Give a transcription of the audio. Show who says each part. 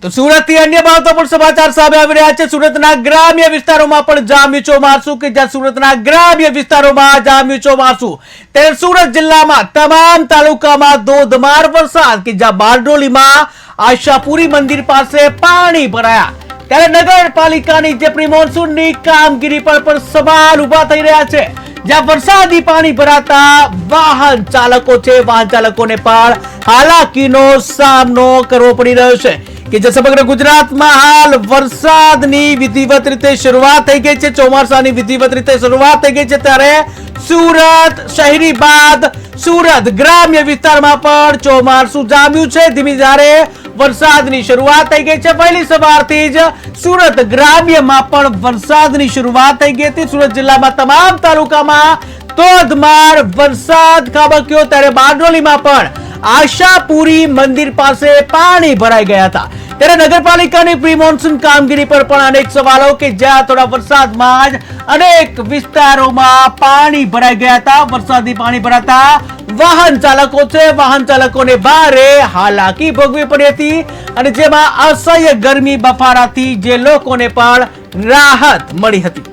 Speaker 1: તો સુરતથી અન્ય બાબતો પણ સમાચાર સામે આવી રહ્યા છે. સુરતના ગ્રામ્ય વિસ્તારોમાં પણ જામ્યું મારશું કે જ્યાં સુરતના ગ્રામ્ય વિસ્તારોમાં જામ્યું મારશું? ત્યારે સુરત જિલ્લામાં તમામ તાલુકામાં ધોધમાર વરસાદ કે જ્યાં બારડોલીમાં આશાપુરી મંદિર પાસે પાણી ભરાયા. ત્યારે નગરપાલિકાની જે પ્રી મોન્સૂનની કામગીરી પર પણ સવાલ ઊભા થઈ રહ્યા છે. જ્યાં વરસાદી પાણી ભરાતા વાહન ચાલકો છે, વાહન ચાલકોને પણ હાલાકીનો સામનો કરવો પડી રહ્યો છે. કે જે સમગ્ર ગુજરાતમાં હાલ વરસાદની વિધિવત રીતે શરૂઆત થઈ ગઈ છે, ચોમાસાની વિધિવત રીતે શરૂઆત થઈ ગઈ છે, ત્યારે સુરત શહેરી બાદ સુરત ગ્રામ્ય વિસ્તારમાં પણ ચોમાસું જામ્યું છે. ધીમી ધારે વરસાદની શરૂઆત થઈ ગઈ છે. પહેલી સવારથી જ સુરત ગ્રામ્યમાં પણ વરસાદની શરૂઆત થઈ ગઈ હતી. સુરત જિલ્લામાં તમામ તાલુકામાં ધોધમાર વરસાદ ખાબક્યો. ત્યારે બારડોલીમાં પણ આશાપુરી મંદિર પાસે પાણી ભરાઈ ગયા હતા. ત્યારે નગરપાલિકાની પ્રી મોન્સૂન કામગીરી પર પણ અનેક સવાલો કે જ્યાં થોડા વરસાદમાં જ અનેક વિસ્તારોમાં પાણી ભરાઈ ગયા હતા. વરસાદી પાણી ભરાતા વાહન ચાલકો છે. વાહન ચાલકોને ભારે હાલાકી ભોગવી પડી હતી અને જેમાં અસહ્ય ગરમી બફારાથી જે લોકોને પણ રાહત મળી હતી.